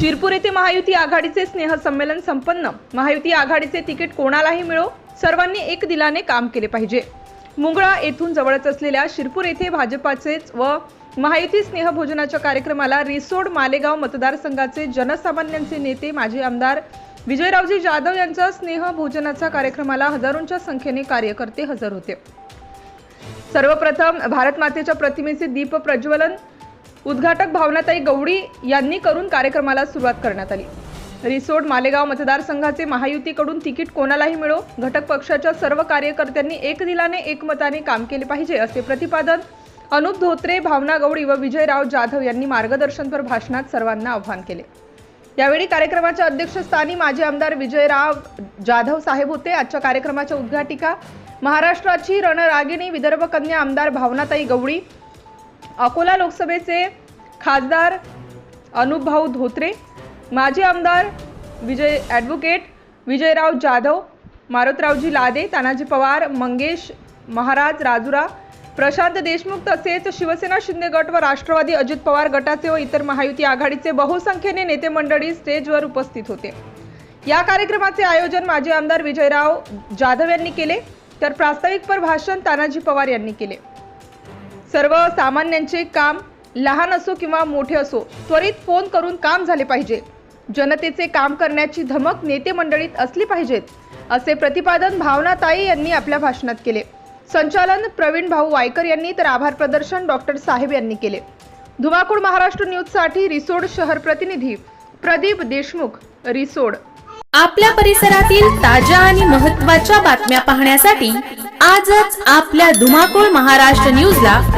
शिरपूर येथे महायुती आघाडीचे स्नेह संमेलन संपन्न. महायुती आघाडीचे तिकीट कोणालाही मिळो सर्वांनी एक दिलाने काम केले पाहिजे. मुंगळा येथून जवळच असलेल्या शिरपूर येथे भाजपाचेच व महायुती स्नेहभोजनाच्या कार्यक्रमाला रिसोड मालेगाव मतदारसंघाचे जनसामान्यांचे नेते माजी आमदार विजयरावजी जाधव यांचा स्नेहभोजनाच्या कार्यक्रमाला हजारोंच्या संख्येने कार्यकर्ते हजर होते. सर्वप्रथम भारत मातेच्या प्रतिमेचे दीप प्रज्वलन उद्घाटक भावनाताई गवडी यांनी करून कार्यक्रमाला सुरुवात करण्यात आली. रिसोड मालेगाव मतदारसंघाचे महायुतीकडून तिकीट कोणालाही मिळो घटक पक्षाच्या सर्व कार्यकर्त्यांनी एक दिलाने एकमताने काम केले पाहिजे असे प्रतिपादन अनुप धोत्रे भावना गवडी व विजयराव जाधव यांनी मार्गदर्शनपर भाषणात सर्वांना आव्हान केले. यावेळी कार्यक्रमाच्या अध्यक्षस्थानी माजी आमदार विजयराव जाधव साहेब होते. आजच्या कार्यक्रमाच्या उद्घाटिका महाराष्ट्राची रणरागिणी विदर्भ कन्या आमदार भावनाताई गवडी अकोला लोकसभेचे खासदार अनुपभाऊ धोत्रे माजी आमदार विजय ॲडव्होकेट विजयराव जाधव मारुतरावजी लादे तानाजी पवार मंगेश महाराज राजुरा प्रशांत देशमुख तसेच शिवसेना शिंदे गट व राष्ट्रवादी अजित पवार गटाचे व इतर महायुती आघाडीचे बहुसंख्येने नेते मंडळी स्टेजवर उपस्थित होते. या कार्यक्रमाचे आयोजन माजी आमदार विजयराव जाधव यांनी केले तर प्रास्ताविकपर भाषण तानाजी पवार यांनी केले. सर्व सामान्यांचे काम लहान असो किंवा मोठे असो त्वरित फोन करून काम झाले पाहिजे. जनतेचे काम करण्याची धमक नेते मंडळीत असली पाहिजेत असे प्रतिपादन भावनाताई यांनी आपल्या भाषणात केले. संचालन प्रवीण भाऊ वायकर यांनी तर आभार प्रदर्शन डॉक्टर साहेब यांनी केले. धुमाकूळ महाराष्ट्र न्यूजसाठी रिसोड शहर प्रतिनिधी प्रदीप देशमुख रिसोड. आपल्या परिसरातील ताज्या आणि महत्त्वाच्या बातम्या पाहण्यासाठी आजच आपल्या धुमाकूळ महाराष्ट्र न्यूजला